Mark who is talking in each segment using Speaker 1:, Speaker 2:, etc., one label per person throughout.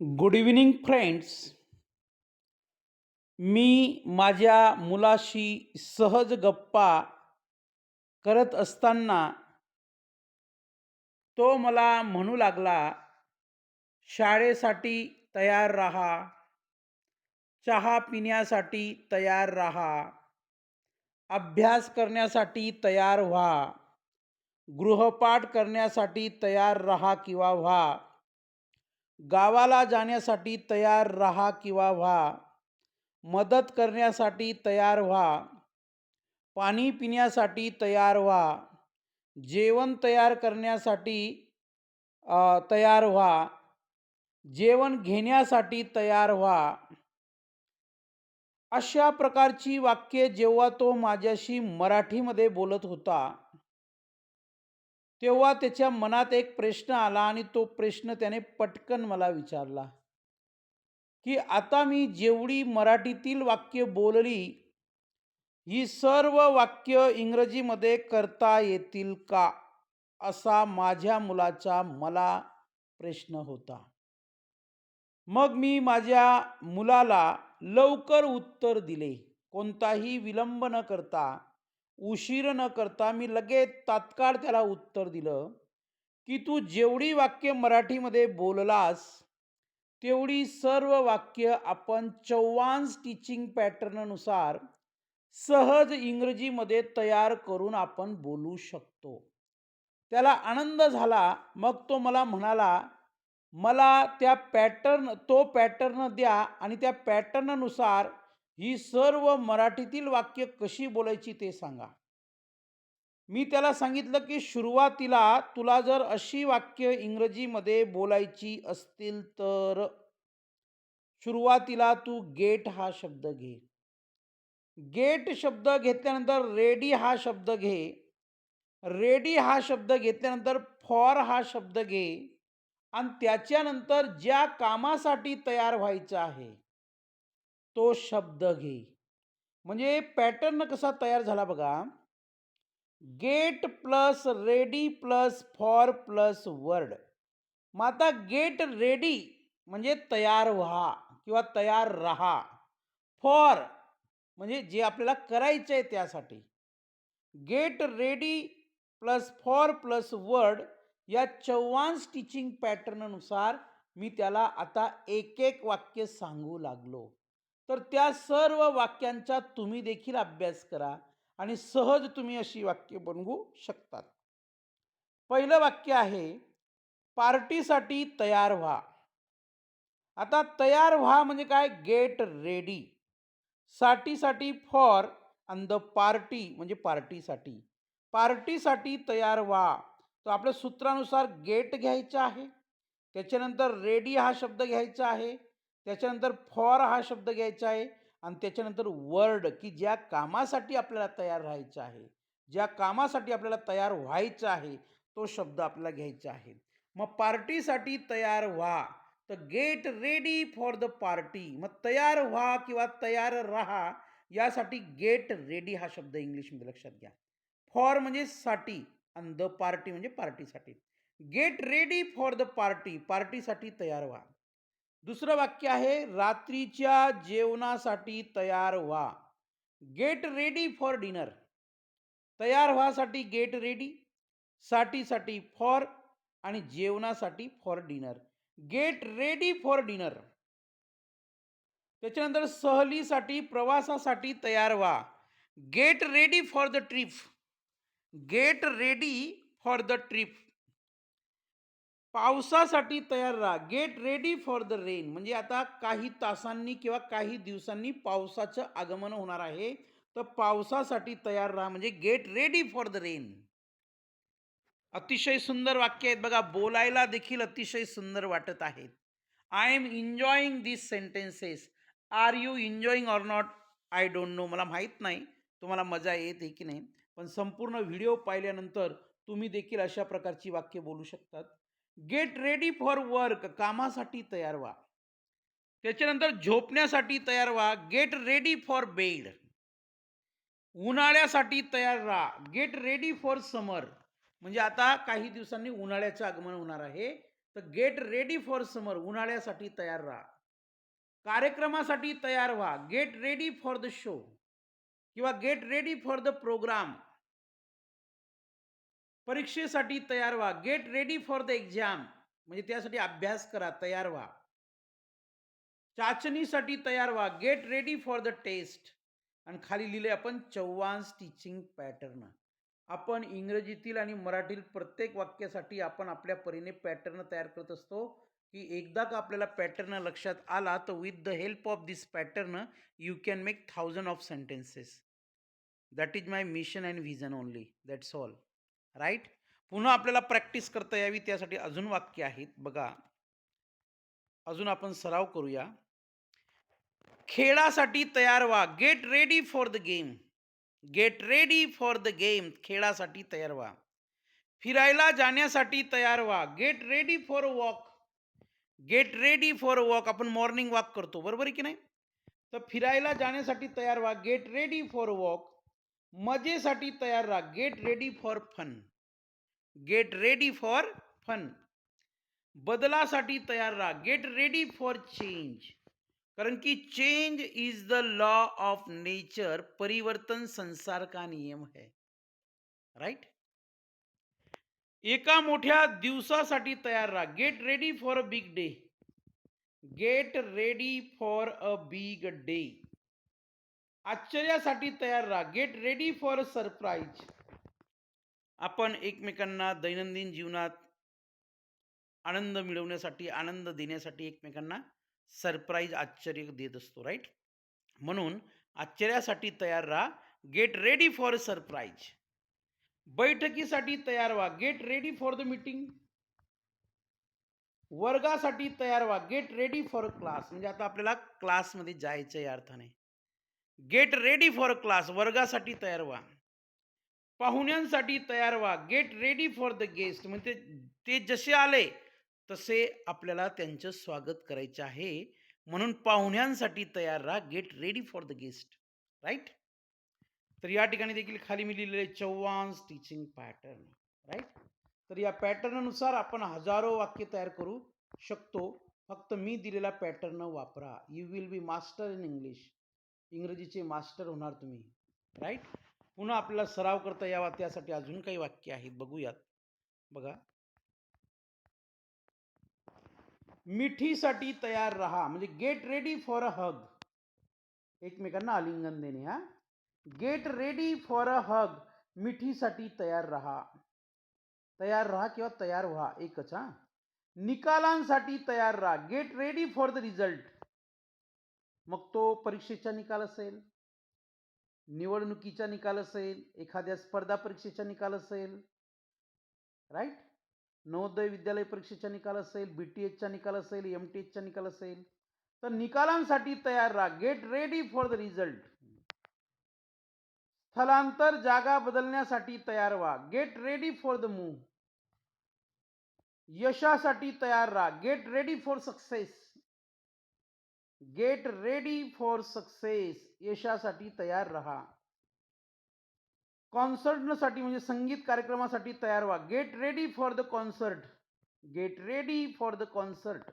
Speaker 1: Good evening friends मी माझ्या मुलाशी सहज गप्पा करत असताना तो मला म्हणू लागला शाळेसाठी तयार राहा. चहा पिण्यासाठी तयार राहा. अभ्यास करण्यासाठी तयार व्हा. गृहपाठ करण्यासाठी तयार राहा किंवा व्हा. गावाला जाण्यासाठी तयार राहा किंवा व्हा. मदत करण्यासाठी तयार व्हा. पाणी पिण्यासाठी तयार व्हा. जेवण तयार करण्यासाठी तयार व्हा. जेवण घेण्यासाठी तयार व्हा. अशा प्रकारची वाक्ये जेव्हा तो माझ्याशी मराठीमध्ये बोलत होता तेव्हा त्याच्या मनात एक प्रश्न आला आणि तो प्रश्न त्याने पटकन मला विचारला की आता मी जेवढी मराठीतील वाक्य बोलली ही सर्व वाक्य इंग्रजीमध्ये करता येतील का असा माझ्या मुलाचा मला प्रश्न होता. मग मी माझ्या मुलाला लवकर उत्तर दिले. कोणताही विलंब न करता उशीर न करता मी लगेच तात्काळ त्याला उत्तर दिलं की तू जेवढी वाक्य मराठीमध्ये बोललास तेवढी सर्व वाक्य आपण चव्हाण टीचिंग पॅटर्ननुसार सहज इंग्रजीमध्ये तयार करून आपण बोलू शकतो. त्याला आनंद झाला. मग तो मला म्हणाला मला त्या पॅटर्न तो पॅटर्न द्या आणि त्या पॅटर्ननुसार ही सर्व मराठीतील वाक्य कशी बोलायची ते सांगा. मी त्याला सांगितलं की सुरुवातीला तुला जर अशी वाक्य इंग्रजीमध्ये बोलायची असतील तर. सुरुवातीला तू गेट हा शब्द घे. गेट शब्द घेतल्यानंतर रेडी हा शब्द घे. रेडी हा शब्द घेतल्यानंतर फॉर हा शब्द घे. आणि त्याच्यानंतर ज्या कामासाठी तयार व्हायचं आहे. तो शब्द घे. म्हणजे पॅटर्न कसा तयार झाला बघा. Get plus ready plus for plus word. मग आता गेट रेडी म्हणजे तयार व्हा किंवा तयार राहा. फॉर म्हणजे जे आपल्याला करायचं आहे त्यासाठी. Get ready plus for plus word या चव्हाण स्टिचिंग पॅटर्ननुसार मी त्याला आता एक एक वाक्य सांगू लागलो. तर त्या सर्व वाक्यांचा तुम्ही देखील अभ्यास करा आणि सहज तुम्ही अशी वाक्य बनवू शकतात. पहिलं वाक्य आहे पार्टीसाठी तयार व्हा. आता तयार व्हा म्हणजे काय? Get ready. साठीसाठी फॉर अन द पार्टी म्हणजे पार्टीसाठी. पार्टीसाठी तयार व्हा. तर आपल्या सूत्रानुसार गेट घ्यायचा आहे. त्याच्यानंतर रेडी हा शब्द घ्यायचा आहे. त्याच्यानंतर फॉर हा शब्द घ्यायचा आहे आणि त्याच्यानंतर वर्ड की ज्या कामासाठी आपल्याला तयार राहायचं आहे ज्या कामासाठी आपल्याला तयार व्हायचं आहे तो शब्द आपल्याला घ्यायचा आहे. मग पार्टीसाठी तयार व्हा. तर get ready for the party मग तयार व्हा किंवा तयार राहा यासाठी गेट रेडी हा शब्द इंग्लिशमध्ये लक्षात घ्या. फॉर म्हणजे साठी आणि द पार्टी म्हणजे पार्टीसाठी. Get ready for the party पार्टीसाठी तयार व्हा. दुसरं वाक्य आहे रात्रीच्या जेवणासाठी तयार व्हा. गेट रेडी फॉर डिनर तयार व्हासाठी गेट रेडी साठीसाठी फॉर आणि जेवणासाठी for dinner get ready for dinner त्याच्यानंतर सहलीसाठी प्रवासासाठी तयार व्हा. Get ready for the trip get ready for the trip पावसासाठी तयार राहा. Get ready for the rain म्हणजे आता काही तासांनी किंवा काही दिवसांनी पावसाचं आगमन होणार आहे. तर पावसासाठी तयार राहा. म्हणजे get ready for the rain अतिशय सुंदर वाक्य आहेत बघा. बोलायला देखील अतिशय सुंदर वाटत आहेत. I am enjoying this sentences are you enjoying or not I don't know मला माहीत नाही. तुम्हाला मजा येते की नाही. पण संपूर्ण व्हिडिओ पाहिल्यानंतर तुम्ही देखील अशा प्रकारची वाक्य बोलू शकतात. गेट रेडी फॉर वर्क कामासाठी तयार व्हा. त्याच्यानंतर झोपण्यासाठी तयार व्हा. Get ready for bed. उन्हाळ्यासाठी तयार राहा. Get ready for summer. म्हणजे आता काही दिवसांनी उन्हाळ्याचं आगमन होणार आहे. तर गेट रेडी फॉर समर उन्हाळ्यासाठी तयार राहा. कार्यक्रमासाठी तयार व्हा. Get ready for the show किंवा get ready for the program. परीक्षेसाठी तयार व्हा. Get ready for the exam म्हणजे त्यासाठी अभ्यास करा तयार व्हा. चाचणीसाठी तयार व्हा. Get ready for the test आणि खाली लिहिले आपण चव्हाण टीचिंग पॅटर्न आपण इंग्रजीतील आणि मराठीतील प्रत्येक वाक्यासाठी आपण आपल्या परीने पॅटर्न तयार करत असतो. की एकदा का आपल्याला पॅटर्न लक्षात आला तर with the help of this pattern you can make thousand of sentences that is my mission and vision only that's all right? पुन्हा आपल्याला प्रॅक्टिस करता यावी त्यासाठी अजून वाक्य आहेत. बघा. अजून आपण सराव करूया. खेळासाठी तयार व्हा. Get ready for the game get ready for the game खेळासाठी तयार व्हा. फिरायला जाण्यासाठी तयार व्हा. Get ready for a walk get ready for a walk आपण मॉर्निंग वॉक करतो. बरोबर आहे की नाही? तर फिरायला जाण्यासाठी तयार व्हा. Get ready for a walk मजेसाठी तयार राहा. Get ready for fun get ready for fun बदलासाठी तयार राहा. गेट रेडी फॉर चेंज कारण की change is the law of nature परिवर्तन संसार का नियम है. राईट एका मोठ्या दिवसासाठी तयार राहा. Get ready for a big day get ready for a big day आश्चर्यासाठी तयार राहा. Get ready for a surprise आपण एकमेकांना दैनंदिन जीवनात आनंद मिळवण्यासाठी आनंद देण्यासाठी एकमेकांना सरप्राईज आश्चर्य देत असतो राईट म्हणून आश्चर्यासाठी तयार राहा. Get ready for a surprise बैठकीसाठी तयार व्हा. Get ready for the meeting वर्गासाठी तयार व्हा. गेट रेडी फॉर क्लास म्हणजे आता आपल्याला क्लासमध्ये जायचं या अर्थाने. गेट रेडी फॉर क्लास वर्गासाठी तयार व्हा. पाहुण्यांसाठी तयार व्हा. Get ready for the guest म्हणजे ते जसे आले तसे आपल्याला त्यांचं स्वागत करायचे आहे. म्हणून पाहुण्यांसाठी तयार राहा. Get ready for the guest right तर या ठिकाणी देखील खाली मी लिहिलेले चव्हाण टीचिंग पॅटर्न राईट तर या पॅटर्ननुसार आपण हजारो वाक्य तयार करू शकतो. फक्त मी दिलेला पॅटर्न वापरा. You will be master in English इंग्रजीचे मास्टर होणार तुम्ही राईट पुन्हा आपल्याला सराव करता यावा त्यासाठी अजून काही वाक्य आहेत बघूयात. बघा. मिठीसाठी तयार राहा म्हणजे get ready for a hug एकमेकांना आलिंगन देणे हा. Get ready for a hug मिठीसाठी तयार राहा. तयार राहा किंवा तयार व्हा एकच हा. निकालांसाठी तयार राहा get ready for the result मग तो परीक्षेचा निकाल असेल निवडणुकीचा निकाल असेल एखाद्या स्पर्धा परीक्षेचा निकाल असेल राईट नवोदय विद्यालय परीक्षेचा निकाल असेल बी टी एचचा निकाल असेल एम टी एचचा निकाल असेल तर निकालांसाठी तयार राहा. Get ready for the result स्थलांतर जागा बदलण्यासाठी तयार व्हा. Get ready for the move यशासाठी तयार राहा. Get ready for success get ready for success यशासाठी तयार राहा. कॉन्सर्टसाठी म्हणजे संगीत कार्यक्रमासाठी तयार व्हा. Get ready for the concert. Get ready for the concert.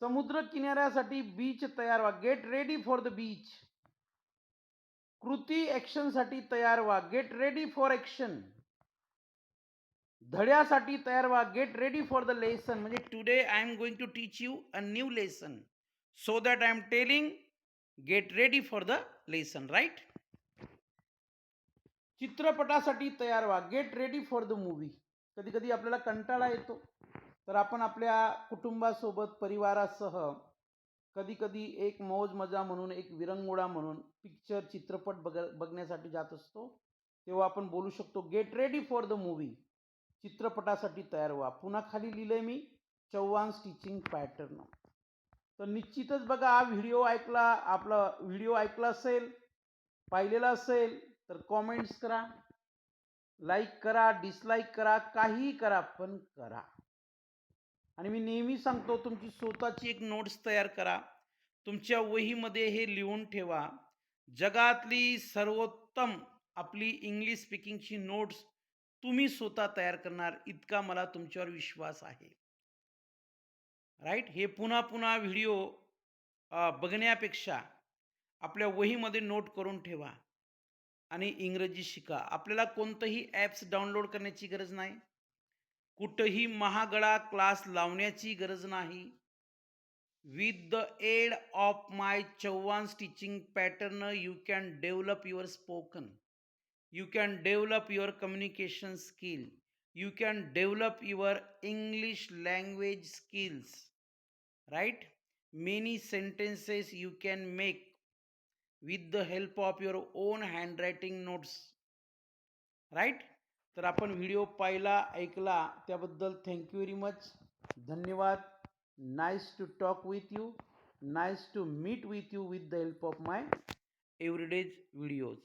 Speaker 1: समुद्र किनाऱ्यासाठी बीच तयार व्हा. Get ready for the beach. कृती ॲक्शनसाठी तयार व्हा. Get ready for action. धड्यासाठी तयार व्हा. Get ready for the lesson. म्हणजे today I am going to teach you a new lesson. So that I am telling get ready for the lesson right चित्रपटासाठी तयार व्हा. Get ready for the movie कधी कधी आपल्याला कंटाळा येतो. तर आपण आपल्या कुटुंबासोबत परिवारासह कधी कधी एक मौज मजा म्हणून एक विरंगुळा म्हणून पिक्चर चित्रपट बघ बघण्यासाठी जात असतो. तेव्हा आपण बोलू शकतो get ready for the movie चित्रपटासाठी तयार व्हा. पुन्हा खाली लिहिलंय मी चव्हाण स्टिचिंग पॅटर्न तर निश्चितच बघा हा व्हिडिओ ऐकला आपला व्हिडिओ ऐकला असेल पाहिलेला असेल तर कॉमेंट्स करा. लाईक करा डिसलाईक करा काहीही करा पण करा. आणि मी नेहमी सांगतो तुमची स्वतःची एक नोट्स तयार करा. तुमच्या वहीमध्ये हे लिहून ठेवा. जगातली सर्वोत्तम आपली इंग्लिश स्पीकिंगची नोट्स तुम्ही स्वतः तयार करणार इतका मला तुमच्यावर विश्वास आहे. राईट? हे पुन्हा पुन्हा व्हिडिओ बघण्यापेक्षा आपल्या वहीमध्ये नोट करून ठेवा आणि इंग्रजी शिका. आपल्याला कोणतंही ॲप्स डाउनलोड करण्याची गरज नाही. कुठंही महागडा क्लास लावण्याची गरज नाही. With the aid of my Chavan stitching pattern you can develop your spoken you can develop your communication skill you can develop your English language skills right? Many sentences you can make with the help of your own handwriting notes right तर आपण video पाहिला ऐकला त्याबद्दल thank you very much धन्यवाद. Nice to talk with you nice to meet with you with the help of my everydays videos